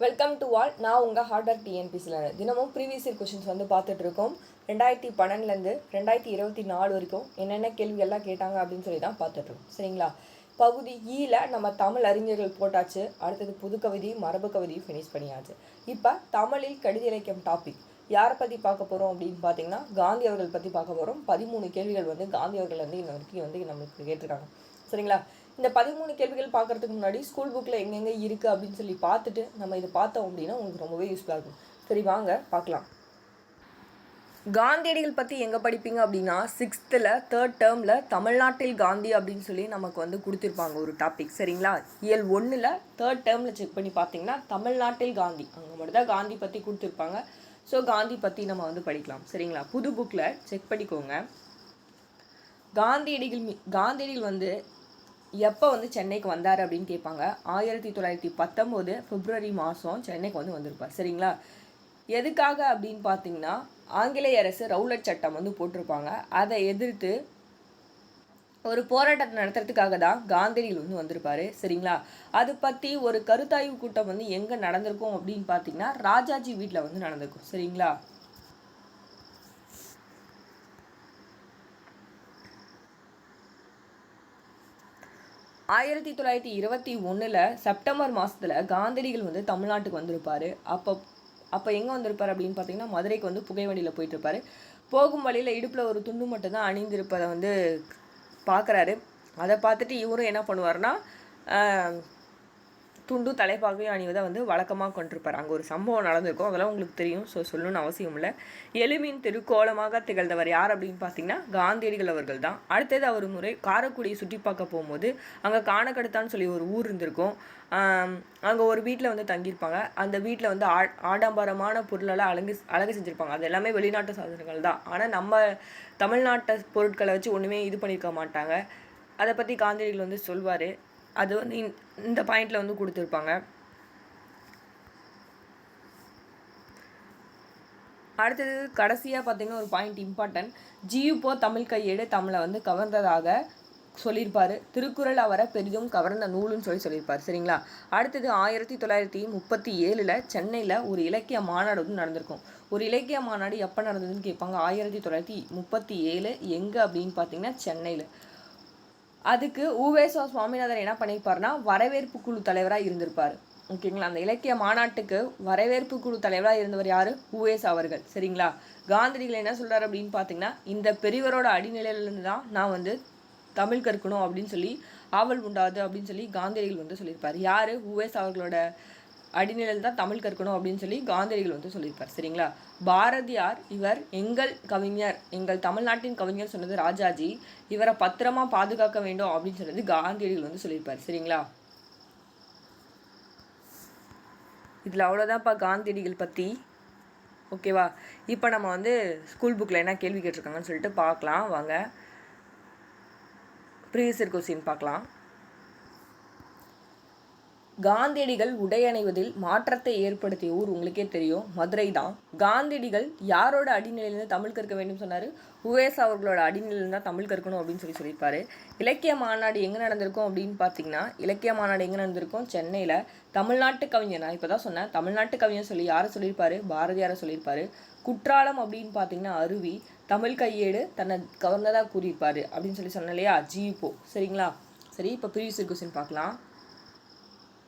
Welcome to all நான் உங்கள் harder டிஎன்பிசியில் தினமும் ப்ரீவியஸ் இயர் கொஷின்ஸ் வந்து பார்த்துட்ருக்கோம் ரெண்டாயிரத்தி பன்னெண்டுலேருந்து ரெண்டாயிரத்தி இருபத்தி நாலு வரைக்கும் என்னென்ன கேள்விகள்லாம் கேட்டாங்க அப்படின்னு சொல்லி தான் பார்த்துட்ருக்கோம் சரிங்களா? பகுதி e ஈல நம்ம தமிழ் அறிஞர்கள் போட்டாச்சு. அடுத்தது புது கவிதையும் மரபு கவிதையும் ஃபினிஷ் பண்ணியாச்சு. இப்போ தமிழில் கடித இலக்கியம் டாபிக் யாரை பற்றி பார்க்க போகிறோம் அப்படின்னு பார்த்தீங்கன்னா காந்தி அவர்கள் பற்றி பார்க்க போகிறோம் பதிமூணு கேள்விகள் வந்து காந்தி அவர்கள் வந்து இன்ன வரைக்கும் வந்து நம்மளுக்கு கேட்டிருக்காங்க. சரிங்களா? இந்த பதிமூணு கேள்விகள் பார்க்கறதுக்கு முன்னாடி ஸ்கூல் புக்கில் எங்கெங்கே இருக்குது அப்படின்னு சொல்லி பார்த்துட்டு நம்ம இதை பார்த்தோம் அப்படின்னா உங்களுக்கு ரொம்பவே யூஸ்ஃபுல்லாக இருக்கும். சரி வாங்க பார்க்கலாம். காந்தியடிகள் பற்றி எங்கே படிப்பீங்க அப்படின்னா சிக்ஸ்த்தில் தேர்ட் டேர்மில் தமிழ்நாட்டில் காந்தி அப்படின்னு சொல்லி நமக்கு வந்து கொடுத்துருப்பாங்க ஒரு டாபிக் சரிங்களா? இயல் ஒன்றில் தேர்ட் டேர்மில் செக் பண்ணி பார்த்தீங்கன்னா தமிழ்நாட்டில் காந்தி. அங்கே மட்டும் தான் காந்தி பற்றி கொடுத்துருப்பாங்க. ஸோ காந்தி பற்றி நம்ம வந்து படிக்கலாம் சரிங்களா? புது புக்கில் செக் பண்ணிக்கோங்க. காந்தியடிகள் மீ காந்தியடிகள் வந்து எப்போ வந்து சென்னைக்கு வந்தார் அப்படின்னு கேட்பாங்க ஆயிரத்தி தொள்ளாயிரத்தி பத்தொம்போது பிப்ரவரி மாதம் சென்னைக்கு வந்து வந்திருப்பார். சரிங்களா? எதுக்காக அப்படின்னு பார்த்தீங்கன்னா ஆங்கிலேய அரசு ரவுலட் சட்டம் வந்து போட்டிருப்பாங்க. அதை எதிர்த்து ஒரு போராட்டத்தை நடத்துறதுக்காக தான் காந்தியடிகள் வந்து வந்திருப்பாரு. சரிங்களா? அது பற்றி ஒரு கருத்தாய்வு கூட்டம் வந்து எங்கே நடந்திருக்கும் அப்படின்னு பார்த்தீங்கன்னா ராஜாஜி வீட்டில் வந்து நடந்திருக்கும். சரிங்களா? ஆயிரத்தி தொள்ளாயிரத்தி இருபத்தி ஒன்றில் செப்டம்பர் மாதத்தில் காந்திடிகள் வந்து தமிழ்நாட்டுக்கு வந்திருப்பார். அப்போ அப்போ எங்கே வந்திருப்பார் அப்படின்னு பார்த்தீங்கன்னா மதுரைக்கு வந்து புகைவண்டியில் போயிட்டுருப்பாரு. போகும் வழியில் இடுப்பில் ஒரு துண்டு மட்டும் தான் அணிந்திருப்பதை வந்து பார்க்குறாரு அதை பார்த்துட்டு இவரும் என்ன பண்ணுவார்னா துண்டு தலைப்பாகையும் அணிவதை வந்து வழக்கமாக கொண்டிருப்பார். அங்கே ஒரு சம்பவம் நடந்திருக்கும். அதெல்லாம் உங்களுக்கு தெரியும். ஸோ சொல்லணும்னு அவசியம் இல்லை. எலுமின் திருக்கோலமாக திகழ்ந்தவர் யார் அப்படின்னு பார்த்தீங்கன்னா காந்தியடிகள் அவர்கள் தான். அடுத்தது அவர் முறை காரைக்குடியை சுற்றி பார்க்க போகும்போது அங்கே காணக்கடுத்தான்னு சொல்லி ஒரு ஊர் இருந்திருக்கும். அங்கே ஒரு வீட்டில் வந்து தங்கியிருப்பாங்க. அந்த வீட்டில் வந்து ஆ ஆடம்பரமான பொருளெல்லாம் அழகு அழகு செஞ்சுருப்பாங்க. அது எல்லாமே வெளிநாட்டு சாதனங்கள் தான். ஆனால் நம்ம தமிழ்நாட்டு பொருட்களை வச்சு ஒன்றுமே இது பண்ணியிருக்க மாட்டாங்க. அதை பற்றி காந்தியடிகள் வந்து சொல்வார். அது வந்து இந்த பாயிண்டில் வந்து கொடுத்துருப்பாங்க. அடுத்தது கடைசியாக பார்த்தீங்கன்னா ஒரு பாயிண்ட் இம்பார்ட்டன்ட் ஜியுப்போ தமிழ் கையேடு தமிழை வந்து கவர்ந்ததாக சொல்லியிருப்பார். திருக்குறள் அவரை பெரிதும் கவர்ந்த நூலுன்னு சொல்லி சொல்லியிருப்பார். சரிங்களா? அடுத்தது ஆயிரத்தி தொள்ளாயிரத்தி முப்பத்தி ஏழில் சென்னையில் ஒரு இலக்கிய மாநாடு வந்து நடந்திருக்கும். ஒரு இலக்கிய மாநாடு எப்போ நடந்ததுன்னு கேட்பாங்க. ஆயிரத்தி தொள்ளாயிரத்தி முப்பத்தி ஏழு எங்கே அப்படின்னு பார்த்தீங்கன்னா சென்னையில். அதுக்கு ஊவேசா சுவாமிநாதன் என்ன பண்ணியிருப்பார்னா வரவேற்பு குழு தலைவராக இருந்திருப்பார். ஓகேங்களா? அந்த இலக்கிய மாநாட்டுக்கு வரவேற்பு குழு தலைவராக இருந்தவர் யார்? ஊவேஸ் அவர்கள். சரிங்களா? காந்திரிகள் என்ன சொல்கிறார் அப்படின்னு பார்த்தீங்கன்னா இந்த பெரியவரோட அடிநிலையிலேருந்து தான் நான் வந்து தமிழ் கற்கணும் அப்படின்னு சொல்லி ஆவல் உண்டாது அப்படின்னு சொல்லி காந்தியடிகள் வந்து சொல்லியிருப்பார். யார்? ஊவேஸ் அவர்களோட அடிநிலையில் தான் தமிழ் கற்கணும் அப்படின்னு சொல்லி காந்தியடிகள் வந்து சொல்லியிருப்பார் சரிங்களா? பாரதியார் இவர் எங்கள் கவிஞர் எங்கள் தமிழ்நாட்டின் கவிஞர் சொன்னது ராஜாஜி இவரை பத்திரமா பாதுகாக்க வேண்டும் அப்படின்னு சொன்னது காந்தியடிகள் வந்து சொல்லியிருப்பார் சரிங்களா? இதில் அவ்வளோதான்ப்பா காந்தியடிகள் பற்றி ஓகேவா? இப்போ நம்ம வந்து ஸ்கூல் புக்கில் என்ன கேள்வி கேட்டிருக்காங்கன்னு சொல்லிட்டு பார்க்கலாம் வாங்க. ப்ரீவியஸ் இயர் கொஸ்டின் பார்க்கலாம். காந்தியடிகள் உடையணிவதில் மாற்றத்தை ஏற்படுத்திய ஊர் உங்களுக்கே தெரியும் மதுரை தான் காந்தியடிகள் யாரோட அடிநிலையிலிருந்து தமிழ் கற்க வேண்டும் சொன்னார்? உவேஸ் அவர்களோட அடிநிலையிலிருந்து தான் தமிழ் கற்கணும் அப்படின்னு சொல்லி சொல்லியிருப்பாரு. இலக்கிய மாநாடு எங்கே நடந்திருக்கும் அப்படின்னு பார்த்தீங்கன்னா இலக்கிய மாநாடு எங்கே நடந்திருக்கும்? சென்னையில் தமிழ்நாட்டு கவிஞர் நான் இப்போ தான் சொன்னேன் தமிழ்நாட்டு கவிஞர் சொல்லி யாரை சொல்லியிருப்பாரு? பாரதியாரை சொல்லியிருப்பாரு. குற்றாலம் அப்படின்னு பார்த்தீங்கன்னா அருவி தமிழ் கையேடு தன்னை கவர்ந்ததாக கூறியிருப்பார் அப்படின்னு சொல்லி சொன்னேன் இல்லையா? ஜிபோ சரிங்களா? சரி இப்போ ப்ரீவியஸ் கொஸ்டின் பார்க்கலாம்.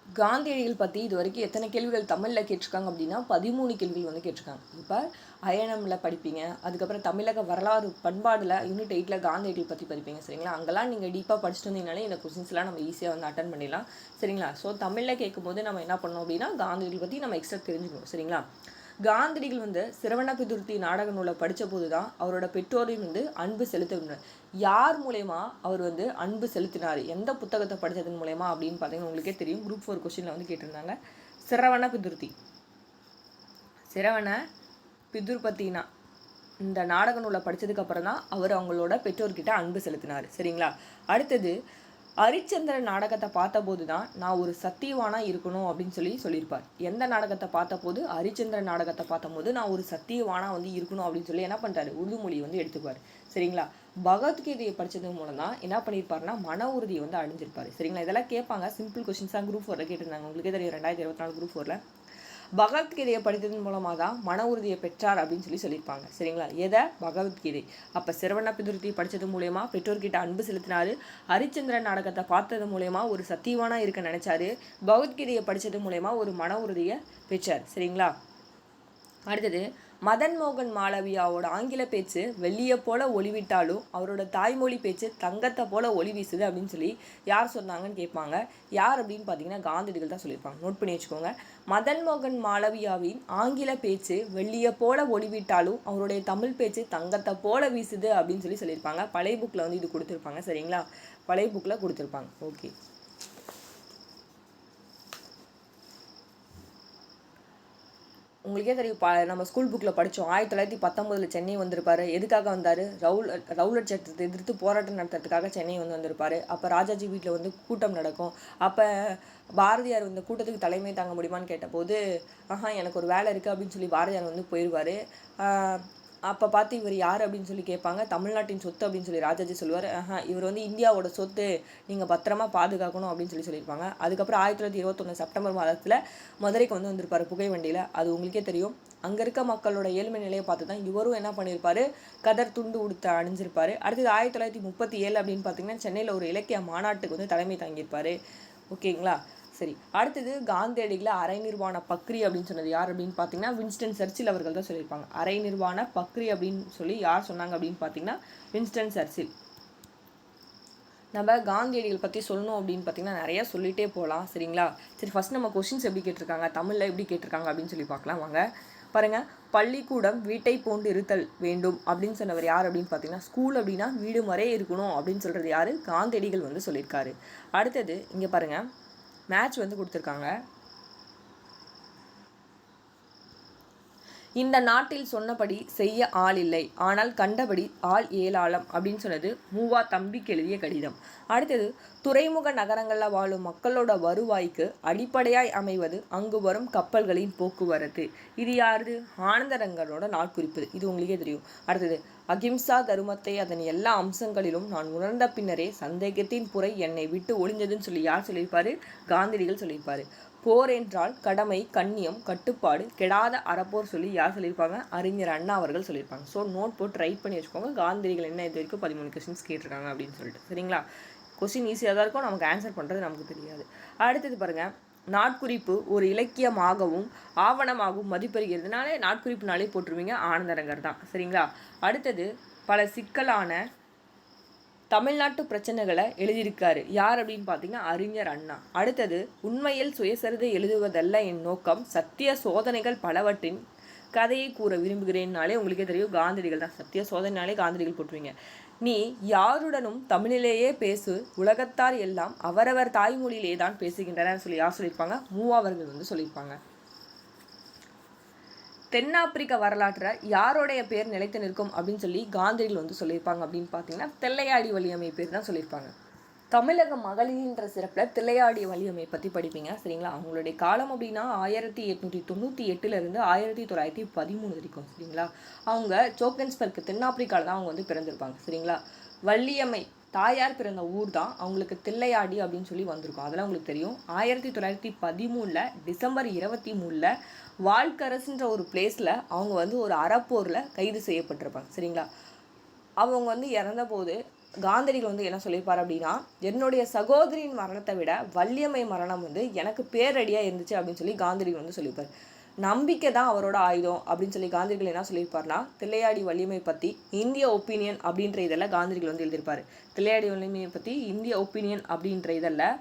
காந்தியடிகள் பற்றி இது வரைக்கும் எத்தனை கேள்விகள் தமிழில் கேட்டிருக்காங்க அப்படின்னா பதிமூணு கேள்விகள் வந்து கேட்டிருக்காங்க. இப்போ அயனமில் படிப்பீங்க அதுக்கப்புறம் தமிழக வரலாறு பண்பாடில் யூனிட் எயிட்டில் காந்தியடிகள் பற்றி படிப்பீங்க சரிங்களா? அங்கெல்லாம் நீங்கள் டீப்பாக படிச்சுட்டு வந்தீங்கனாலே இந்த கொஸ்டின்ஸ்லாம் நம்ம ஈஸியாக வந்து அட்டன் பண்ணிடலாம் சரிங்களா? ஸோ தமிழில் கேட்கும்போது நம்ம என்ன பண்ணோம் அப்படின்னா காந்தியடிகள் பற்றி நம்ம எக்ஸ்ட்ரா தெரிஞ்சுக்கணும் சரிங்களா? காந்தியடிகள் வந்து சிரவண பிதுர்த்தி நாடக நூலை படித்த போது தான் அவரோட பெற்றோரையும் வந்து அன்பு செலுத்தினார் யார் மூலயமா அவர் வந்து அன்பு செலுத்தினார்? எந்த புத்தகத்தை படித்ததன் மூலயமா அப்படின்னு பார்த்தீங்கன்னா உங்களுக்கே தெரியும். குரூப் ஃபோர் கொஸ்டினில் வந்து கேட்டிருந்தாங்க. சிரவண பிதுர்த்தி. சிரவண பிதுர்பத்தினா. இந்த நாடக நூலை படித்ததுக்கப்புறம் தான் அவர் அவங்களோட பெற்றோர்கிட்ட அன்பு செலுத்தினார். சரிங்களா? அடுத்தது ஹரிச்சந்திரன் நாடகத்தை பார்த்தபோது தான் நான் ஒரு சத்தியவானாக இருக்கணும் அப்படின்னு சொல்லி சொல்லியிருப்பார். எந்த நாடகத்தை பார்த்தபோது? ஹரிச்சந்திரன் நாடகத்தை பார்த்தபோது நான் ஒரு சத்தியவானாக வந்து இருக்கணும் அப்படின்னு சொல்லி என்ன பண்ணுறாரு உருது மொழியை வந்து எடுத்துப்பார் சரிங்களா? பகவத்கீதையை படித்தது மூலம் தான் என்ன பண்ணியிருப்பாருன்னா மன உறுதியை வந்து அடைஞ்சிருப்பார். சரிங்களா? இதெல்லாம் கேட்பாங்க. சிம்பிள் கொஷின்ஸாக குரூப் ஃபோரில் கேட்டிருந்தாங்க. உங்களுக்கே தெரியும் ரெண்டாயிரத்தி இருபத்தி நாலு குரூப் ஃபோரில் பகவத்கீதையை படித்ததன் மூலமாக தான் மன உறுதியை பெற்றார் அப்படின்னு சொல்லி சொல்லியிருப்பாங்க. சரிங்களா? எதை? பகவத்கீதை அப்போ சிரவண பிதுருத்தி படித்தது மூலயமா பெற்றோர்கிட்ட அன்பு செலுத்தினாரு. ஹரிச்சந்திரன் நாடகத்தை பார்த்தது மூலயமா ஒரு சத்தியவானாக இருக்க நினைச்சாரு. பகவத்கீதையை படித்தது மூலயமா ஒரு மன உறுதியை பெற்றார். சரிங்களா? அடுத்தது மதன் மோகன் மாளவியாவோட ஆங்கில பேச்சு வெள்ளியை போல ஒளிவிட்டாலும் அவரோட தாய்மொழி பேச்சு தங்கத்தை போல ஒளி வீசுது அப்படின்னு சொல்லி யார் சொன்னாங்கன்னு கேட்பாங்க. யார் அப்படின்னு பார்த்தீங்கன்னா காந்தியடிகள் தான் சொல்லியிருப்பாங்க. நோட் பண்ணி வச்சுக்கோங்க. மதன் மோகன் மாளவியாவின் ஆங்கில பேச்சு வெள்ளியை போல ஒளிவிட்டாலும் அவருடைய தமிழ் பேச்சு தங்கத்தை போல வீசுது அப்படின்னு சொல்லி சொல்லியிருப்பாங்க. பழைய புக்கில் வந்து இது கொடுத்துருப்பாங்க. சரிங்களா? பழைய புக்கில் கொடுத்துருப்பாங்க. ஓகே உங்களுக்கே தெரியும் ப நம்ம ஸ்கூல் புக்கில் படித்தோம் ஆயிரத்தி தொள்ளாயிரத்தி பத்தொம்போதில் சென்னை வந்திருப்பாரு. எதுக்காக வந்தார்? ரவுல் ரவுலட் சட்டத்தை எதிர்த்து போராட்டம் நடத்துறதுக்காக சென்னை வந்து வந்திருப்பார். அப்போ ராஜாஜி வீட்டில் வந்து கூட்டம் நடக்கும். அப்போ பாரதியார் வந்து கூட்டத்துக்கு தலைமை தாங்க முடியுமான்னு கேட்டபோது ஆஹா எனக்கு ஒரு வேலை இருக்குது அப்படின்னு சொல்லி பாரதியார் வந்து போயிடுவார் அப்போ பார்த்து இவர் யார் அப்படின்னு சொல்லி கேட்பாங்க. தமிழ்நாட்டின் சொத்து அப்படின்னு சொல்லி ராஜாஜி சொல்லுவார். ஆஹா இவர் வந்து இந்தியாவோட சொத்து நீங்கள் பத்திரமா பாதுகாக்கணும் அப்படின்னு சொல்லி சொல்லியிருப்பாங்க. அதுக்கப்புறம் ஆயிரத்தி தொள்ளாயிரத்தி இருபத்தொன்று செப்டம்பர் மாதத்தில் மதுரைக்கு வந்து வந்திருப்பார் புகை வண்டியில். அது உங்களுக்கே தெரியும். அங்கே இருக்க மக்களோட ஏழ்மை நிலையை பார்த்து தான் இவரும் என்ன பண்ணியிருப்பார்? கதர் துண்டு உடுத்த அணிஞ்சிருப்பார். அடுத்தது ஆயிரத்தி தொள்ளாயிரத்தி முப்பத்தி ஏழு அப்படின்னு பார்த்தீங்கன்னா சென்னையில் ஒரு இலக்கிய மாநாட்டுக்கு வந்து தலைமை தாங்கியிருப்பார். ஓகேங்களா? சரி அடுத்தது காந்தியடிகளை அரை நிர்வாண பக்ரி அப்படின்னு சொன்னது யார் அப்படின்னு பார்த்தீங்கன்னா வின்ஸ்டன் சர்ச்சில் அவர்கள் தான் சொல்லியிருப்பாங்க. அரை நிர்வாண பக்ரி அப்படின்னு சொல்லி யார் சொன்னாங்க அப்படின்னு பார்த்தீங்கன்னா வின்ஸ்டன் சர்ச்சில். நம்ம காந்தியடிகள் பற்றி சொல்லணும் அப்படின்னு பார்த்தீங்கன்னா நிறையா சொல்லிகிட்டே போகலாம் சரிங்களா? சரி ஃபஸ்ட் நம்ம கொஷின்ஸ் எப்படி கேட்டிருக்காங்க தமிழில் எப்படி கேட்டிருக்காங்க அப்படின்னு சொல்லி பார்க்கலாம் வாங்க. பாருங்க பள்ளிக்கூடம் வீட்டை போன்று இருத்தல் வேண்டும் அப்படின்னு சொன்னவர் யார் அப்படின்னு பார்த்தீங்கன்னா ஸ்கூல் அப்படின்னா வீடு முறையே இருக்கணும் அப்படின்னு சொல்கிறது யார்? காந்தியடிகள் வந்து சொல்லியிருக்காரு. அடுத்தது இங்கே பாருங்கள் மேட்ச் வந்து கொடுத்துருக்காங்க. இந்த நாட்டில் சொன்னபடி செய்ய ஆள் இல்லை. ஆனால் கண்டபடி ஆள் ஏலாளம் அப்படின்னு சொன்னது மூவா தம்பிக்கு எழுதிய கடிதம். அடுத்தது துறைமுக நகரங்களில் வாழும் மக்களோட வருவாய்க்கு அடிப்படையாய் அமைவது அங்கு வரும் கப்பல்களின் போக்குவரத்து. இது யாருது? ஆனந்தரங்கனோட நாட்குறிப்பு. இது உங்களுக்கே தெரியும். அடுத்தது அகிம்சா தருமத்தை அதன் எல்லா அம்சங்களிலும் நான் உணர்ந்த பின்னரே சந்தேகத்தின் புறை என்னை விட்டு ஒளிஞ்சதுன்னு சொல்லி யார் சொல்லியிருப்பாரு? காந்தியடிகள் சொல்லியிருப்பாரு. போர் என்றால் கடமை கண்ணியம் கட்டுப்பாடு கெடாத அறப்போர் சொல்லி யார் சொல்லியிருப்பாங்க? அறிஞர் அண்ணா அவர்கள் சொல்லியிருப்பாங்க. ஸோ நோட் போட்டு ரைட் பண்ணி வச்சுக்கோங்க. காந்திரிகள் என்ன இது வரைக்கும் பதிமூணு கொஸ்டின்ஸ் கேட்டிருக்காங்க அப்படின்னு சொல்லிட்டு. சரிங்களா? கொஸ்டின் ஈஸியாக தான் இருக்கும். நமக்கு ஆன்சர் பண்ணுறது நமக்கு தெரியாது. அடுத்தது பாருங்கள் நாட்குறிப்பு ஒரு இலக்கியமாகவும் ஆவணமாகவும் மதிப்பெறுகிறதுனாலே நாட்குறிப்புனாலே போட்டுருவீங்க ஆனந்தரங்கர் தான். சரிங்களா? அடுத்தது பல சிக்கலான தமிழ்நாட்டு பிரச்சனைகளை எழுதியிருக்காரு. யார் அப்படின்னு பார்த்தீங்கன்னா அறிஞர் அண்ணா. அடுத்தது உண்மையில் சுயசரிதை எழுதுவதல்ல என் நோக்கம் சத்திய சோதனைகள் பலவற்றின் கதையை கூற விரும்புகிறேன்னாலே உங்களுக்கே தெரியும் காந்திரிகள் தான். சத்திய சோதனைனாலே காந்திரிகள் போட்டுருவீங்க. நீ யாருடனும் தமிழிலேயே பேசு உலகத்தார் எல்லாம் அவரவர் தாய்மொழியிலே தான் பேசுகின்றனர் சொல்லி யார் சொல்லியிருப்பாங்க? மூவாவர்கள் வந்து சொல்லியிருப்பாங்க. தென்னாப்பிரிக்க வரலாற்றில் யாருடைய பேர் நிலைத்து நிற்கும் அப்படின்னு சொல்லி காந்தியில் வந்து சொல்லியிருப்பாங்க அப்படின்னு பார்த்தீங்கன்னா தெல்லையாடி வலியமை பேர் தான் சொல்லியிருப்பாங்க. தமிழக மகளிர்ன்ற சிறப்பில் தில்லையாடி வலியமை பற்றி படிப்பீங்க சரிங்களா? அவங்களுடைய காலம் அப்படின்னா ஆயிரத்தி எட்நூற்றி தொண்ணூற்றி எட்டுலேருந்து ஆயிரத்தி தொள்ளாயிரத்தி பதிமூணு வரைக்கும் சரிங்களா? அவங்க சோக்கன்ஸ்பர்க் தென்னாப்பிரிக்காவில் தான் அவங்க வந்து பிறந்திருப்பாங்க சரிங்களா? வள்ளியம்மை தாயார் பிறந்த ஊர் தான் அவங்களுக்கு தில்லையாடி அப்படின்னு சொல்லி வந்திருக்கும். அதெல்லாம் உங்களுக்கு தெரியும். ஆயிரத்தி தொள்ளாயிரத்தி பதிமூணில் டிசம்பர் இருபத்தி மூணில் வால்கரசுன்ற ஒரு பிளேஸில் அவங்க வந்து ஒரு அறப்போரில் கைது செய்யப்பட்டிருப்பாங்க. சரிங்களா? அவங்க வந்து இறந்தபோது காந்தடிகள் வந்து என்ன சொல்லியிருப்பார் அப்படின்னா என்னுடைய சகோதரியின் மரணத்தை விட வள்ளியம்மை மரணம் வந்து எனக்கு பேரடியாக இருந்துச்சு அப்படின்னு சொல்லி காந்தடிகள் வந்து சொல்லியிருப்பார். நம்பிக்கை தான் அவரோட ஆயுதம் அப்படின்னு சொல்லி காந்திரிகள் என்ன சொல்லியிருப்பார்னா தில்லையாடி வலிமை பற்றி இந்திய ஒப்பீனியன் அப்படின்ற இதெல்லாம் காந்திரிகள் வந்து எழுதியிருப்பார். தில்லையாடி வலிமையை பற்றி இந்திய ஒப்பீனியன் அப்படின்ற இதெல்லாம்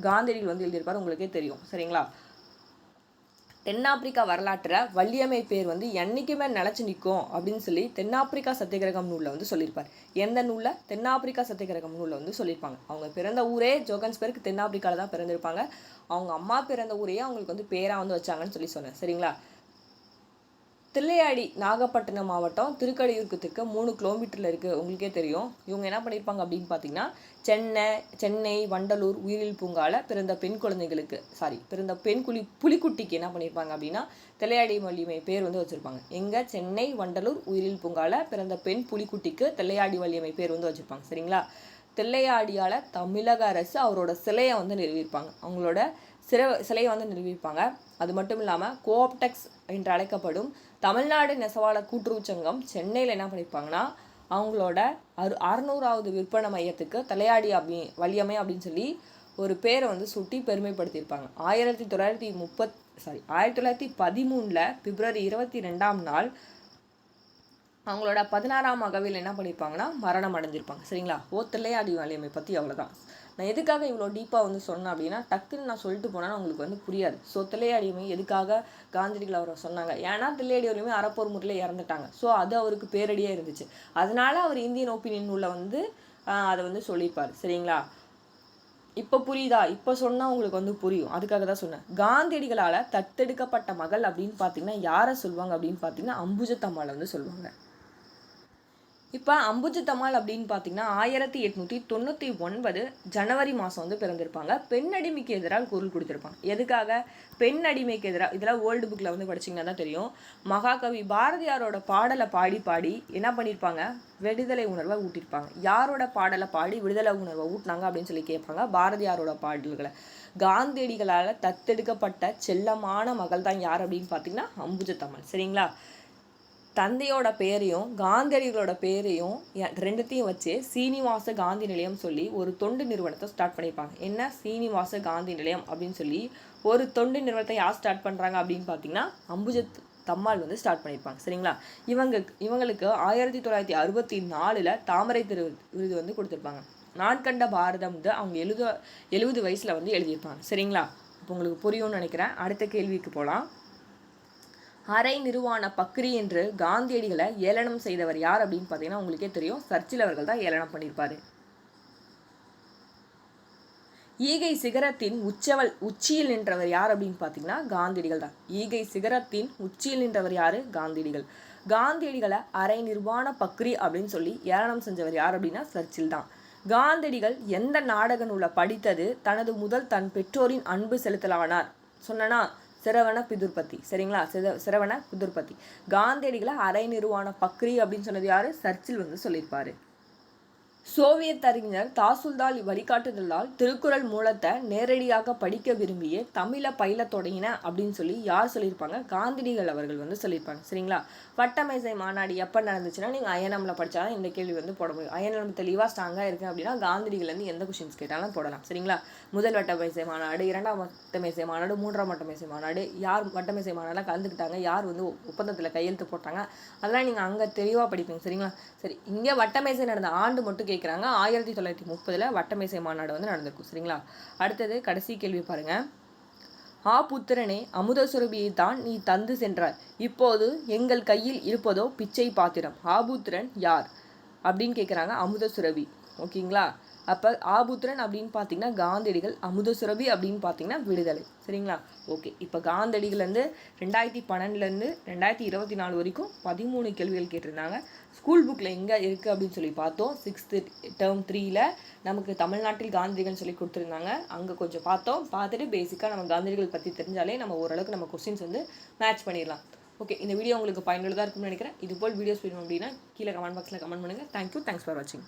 காந்திரிகள் வந்து எழுதியிருப்பார். உங்களுக்கே தெரியும். சரிங்களா? தென்னாப்பிரிக்கா வரலாற்றில் வள்ளியம்மை பேர் வந்து என்றைக்குமே நிலச்சி நிற்கும் அப்படின்னு சொல்லி தென்னாப்பிரிக்கா சத்தியகிரகம் நூலில் வந்து சொல்லியிருப்பார். எந்த நூலில்? தென்னாப்பிரிக்கா சத்தியகிரகம் நூலில் வந்து சொல்லியிருப்பாங்க. அவங்க பிறந்த ஊரே ஜோகன்ஸ்பர்க் தென்னாப்பிரிக்காவில் தான் பிறந்திருப்பாங்க. அவங்க அம்மா பிறந்த ஊரையே அவங்களுக்கு வந்து பேராக வந்து வச்சாங்கன்னு சொல்லி சொன்னேன். சரிங்களா? தில்லையாடி நாகப்பட்டினம் மாவட்டம் திருக்கடையூருக்கு தெற்கு மூணு கிலோமீட்டரில் இருக்குது உங்களுக்கே தெரியும். இவங்க என்ன பண்ணியிருப்பாங்க அப்படின்னு பார்த்தீங்கன்னா சென்னை சென்னை வண்டலூர் உயிரில் பூங்காவில் பிறந்த பெண் குழந்தைகளுக்கு சாரி பிறந்த பெண் குழி புலிக்குட்டிக்கு என்ன பண்ணியிருப்பாங்க அப்படின்னா தில்லையாடி வள்ளியம்மை பேர் வந்து வச்சுருப்பாங்க. எங்கே? சென்னை வண்டலூர் உயிரில் பூங்காவில் பிறந்த பெண் புலிக்குட்டிக்கு தில்லையாடி வள்ளியம்மை பேர் வந்து வச்சுருப்பாங்க. சரிங்களா? தில்லையாடியால் தமிழக அரசு அவரோட சிலையை வந்து நிறுவியிருப்பாங்க. அவங்களோட சிற சிலையை வந்து நிறுவியிருப்பாங்க. அது மட்டும் இல்லாமல் கோஆப்டெக்ஸ் என்று அழைக்கப்படும் தமிழ்நாடு நெசவாளர் கூட்டுறவு சங்கம் சென்னையில் என்ன பண்ணியிருப்பாங்கன்னா அவங்களோட அறு அறநூறாவது விற்பனை மையத்துக்கு தலையாடி அப்படி வலியமை அப்படின்னு சொல்லி ஒரு பேரை வந்து சுட்டி பெருமைப்படுத்தியிருப்பாங்க. ஆயிரத்தி தொள்ளாயிரத்தி முப்பத் சாரி ஆயிரத்தி தொள்ளாயிரத்தி பதிமூணில் பிப்ரவரி இருபத்தி ரெண்டாம் நாள் அவங்களோட பதினாறாம் அகவையில் என்ன பண்ணியிருப்பாங்கன்னா மரணம் அடைஞ்சிருப்பாங்க. சரிங்களா? ஓ தில்லையாடி பற்றி அவ்வளோதான் நான் எதுக்காக இவ்வளோ டீப்பாக வந்து சொன்னேன் அப்படின்னா டக்குன்னு நான் சொல்லிட்டு போனால் உங்களுக்கு வந்து புரியாது. ஸோ தில்லையாடியுமே எதுக்காக காந்தியடிகள் அவரை சொன்னாங்க? ஏன்னா தில்லையாடி அறப்போர் முறையில் இறந்துட்டாங்க. ஸோ அது அவருக்கு பேரடியாக இருந்துச்சு. அதனால அவர் இந்தியன் ஒப்பீனியன் உள்ள வந்து அதை வந்து சொல்லியிருப்பார். சரிங்களா? இப்போ புரியுதா? இப்போ சொன்னால் உங்களுக்கு வந்து புரியும். அதுக்காக தான் சொன்னேன். காந்தியடிகளால் தத்தெடுக்கப்பட்ட மகள் அப்படின்னு பார்த்தீங்கன்னா யாரை சொல்லுவாங்க அப்படின்னு பார்த்தீங்கன்னா அம்புஜத்தம்மாவில் வந்து சொல்லுவாங்க. இப்போ அம்புஜத்தம்மாள் அப்படின்னு பார்த்தீங்கன்னா ஆயிரத்தி எட்நூற்றி தொண்ணூற்றி ஒன்பது ஜனவரி மாதம் வந்து பிறந்திருப்பாங்க. பெண் அடிமைக்கு எதிராக குரல் கொடுத்துருப்பாங்க. எதுக்காக? பெண் அடிமைக்கு எதிராக. இதெல்லாம் ஓல்டு புக்கில் வந்து படிச்சீங்கன்னா தான் தெரியும். மகாகவி பாரதியாரோட பாடலை பாடி பாடி என்ன பண்ணியிருப்பாங்க விடுதலை உணர்வை ஊட்டியிருப்பாங்க யாரோட பாடலை பாடி விடுதலை உணர்வை ஊட்டினாங்க அப்படின்னு சொல்லி கேட்பாங்க பாரதியாரோட பாடல்களை. காந்தியடிகளால் தத்தெடுக்கப்பட்ட செல்லமான மகள் தான் யார் அப்படின்னு பார்த்தீங்கன்னா அம்புஜத்தம்மாள் சரிங்களா? தந்தையோட பேரையும் காந்தியடிகளோட பேரையும் ரெண்டுத்தையும் வச்சு சீனிவாச காந்தி நிலையம் சொல்லி ஒரு தொண்டு நிறுவனத்தை ஸ்டார்ட் பண்ணியிருப்பாங்க. என்ன? சீனிவாச காந்தி நிலையம் அப்படின்னு சொல்லி ஒரு தொண்டு நிறுவனத்தை யார் ஸ்டார்ட் பண்ணுறாங்க அப்படின்னு பார்த்தீங்கன்னா அம்புஜத் தம்மாள் வந்து ஸ்டார்ட் பண்ணியிருப்பாங்க. சரிங்களா? இவங்க இவங்களுக்கு ஆயிரத்தி தொள்ளாயிரத்தி அறுபத்தி நாலில் தாமரை திரு விருது வந்து கொடுத்துருப்பாங்க. நான் கண்ட பாரதம் வந்து அவங்க எழுத எழுபது வயசில் வந்து எழுதியிருப்பாங்க. சரிங்களா? இப்போ உங்களுக்கு புரியும்னு நினைக்கிறேன். அடுத்த கேள்விக்கு போகலாம் அரை நிறுவான பக்ரி என்று காந்தியடிகளை ஏளனம் செய்தவர் யார் அப்படின்னு பார்த்தீங்கன்னா உங்களுக்கே தெரியும். சர்ச்சில் அவர்கள் தான் ஏளனம் பண்ணியிருப்பாரு. ஈகை சிகரத்தின் உச்சவல் உச்சியில் நின்றவர் யார் அப்படின்னு பார்த்தீங்கன்னா காந்தியடிகள் தான். ஈகை சிகரத்தின் உச்சியில் நின்றவர் யாரு? காந்தியடிகள். காந்தியடிகளை அரை நிர்வாண பக்ரி அப்படின்னு சொல்லி ஏளனம் செஞ்சவர் யார் அப்படின்னா சர்ச்சில் தான். காந்தியடிகள் எந்த நாடக நூலை படித்தது தனது முதல் தன் பெற்றோரின் அன்பு செலுத்தலானார். சொன்னனா சிரவண பிதுர்பதி சரிங்களா? சிர சிரவண பிதுர்பதி காந்தியடிகளை அரை நிறுவான பக்ரி அப்படின்னு சொன்னது யாரு? சர்ச்சில் வந்து சொல்லியிருப்பாரு. சோவியத் அறிஞர் தாசுல்தால் வழிகாட்டுதலால் திருக்குறள் மூலத்தை நேரடியாக படிக்க விரும்பிய தமிழை பயில தொடங்கின அப்படின்னு சொல்லி யார் சொல்லியிருப்பாங்க? காந்திடிகள் அவர்கள் வந்து சொல்லியிருப்பாங்க. சரிங்களா? வட்டமேசை மாநாடு எப்போ நடந்துச்சுன்னா நீங்கள் அயனம்ல படித்தாலும் இந்த கேள்வி வந்து போட முடியும். அயனம் தெளிவாக ஸ்ட்ராங்காக இருக்குது அப்படின்னா காந்தியடிகள்லேருந்து எந்த கொஷின்ஸ் கேட்டாலும் போடலாம். சரிங்களா? முதல் வட்டமேசை மாநாடு இரண்டாம் வட்டமேசை மாநாடு மூன்றாம் வட்டமேசை மாநாடு யார் வட்டமேசை மாநாடுலாம் கலந்துக்கிட்டாங்க? யார் வந்து ஒப்பந்தத்தில் கையெழுத்து போட்டாங்க? அதெல்லாம் நீங்கள் அங்கே தெளிவாக படிப்பீங்க. சரிங்களா? சரி இங்கே வட்டமேசை நடந்த ஆண்டு மட்டும் கேட்குறாங்க ஆயிரத்தி தொள்ளாயிரத்தி முப்பதில் வட்டமேசை மாநாடு வந்து நடந்திருக்கும். சரிங்களா? அடுத்தது கடைசி கேள்வி பாருங்க. ஆ புத்திரனே அமுத சுரபியை தான் நீ தந்து சென்றாய். இப்போது எங்கள் கையில் இருப்பதோ பிச்சை பாத்திரம். ஆபுத்திரன் யார்? அப்படின்னு கேட்குறாங்க அமுத சுரபி. ஓகேங்களா? அப்போ ஆபுத்திரன் அப்படின்னு பார்த்தீங்கன்னா காந்தியடிகள் அமுதசுரபி அப்படின்னு பார்த்தீங்கன்னா விடுதலை. சரிங்களா? ஓகே. இப்போ காந்தியடிகள்லேருந்து ரெண்டாயிரத்தி பன்னெண்டுலேருந்து ரெண்டாயிரத்தி இருபத்தி நாலு வரைக்கும் பதிமூணு கேள்விகள் கேட்டிருந்தாங்க. ஸ்கூல் புக்கில் எங்கே இருக்குது அப்படின்னு சொல்லி பார்த்தோம். சிக்ஸ்த்து டேர்ம் த்ரீயில் நமக்கு தமிழ்நாட்டில் காந்தியடிகள்னு சொல்லி கொடுத்துருந்தாங்க. அங்கே கொஞ்சம் பார்த்தோம். பார்த்துட்டு பேசிக்காக நம்ம காந்தியடிகள் பற்றி தெரிஞ்சாலே நம்ம ஓரளவுக்கு நம்ம கொஸ்டின்ஸ் வந்து மேட்ச் பண்ணிடலாம். ஓகே. இந்த வீடியோ உங்களுக்கு பயனுள்ளதாக இருக்கும்னு நினைக்கிறேன். இது போல் வீடியோஸ் வேணும் அப்படின்னா கீழே கமெண்ட் பாக்ஸில் கமெண்ட் பண்ணுங்கள் தேங்க்யூ தேங்க்ஸ் ஃபார் வாட்சிங்